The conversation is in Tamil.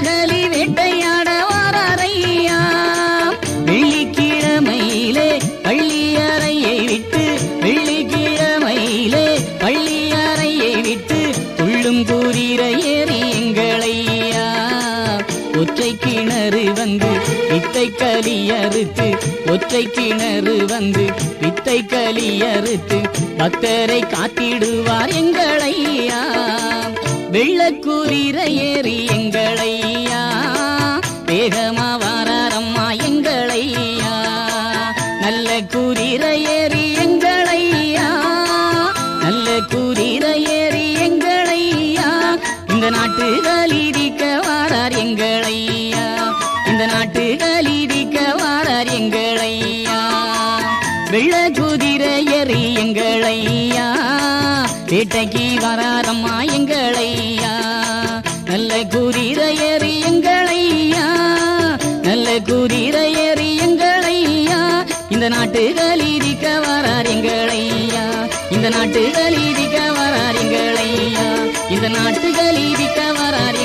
கலி வேட்டையாட வாரையா வெள்ளிக்கிழமையிலே பள்ளி அறையை விட்டு வெள்ளிக்கிழமையிலே பள்ளி அறையை விட்டு உள்ளும் கூறிரை ஏறி எங்களையா ஒற்றை கிணறு வந்து வித்தை களி அறுத்து ஒற்றை கிணறு வந்து வித்தை களி அறுத்து பக்தரை காத்திடுவார் எங்களையா? வெள்ளக்கூறிரை ஏறி வேகமா வாரம்மா எங்களையா? நல்ல கூரிர ஏறி எங்களையா நல்ல கூரிர ஏறி எங்களையா இந்த நாட்டு கலிதிக்க வாரார் எங்களையா? இந்த நாட்டு கலிதிக்க வாரார் எங்களையா? வெள்ள குதிரை ஏறி எங்களையா வேட்டைக்கு வராரம்மா எங்களையா? நல்ல குதிரை ஏறி எங்கள் இந்த நாட்டு கலீதிக்க வரார் எங்களையா? இந்த நாட்டு கலீதிக்க வரார் எங்களையா? இந்த நாட்டு கலீதிக்க வரார்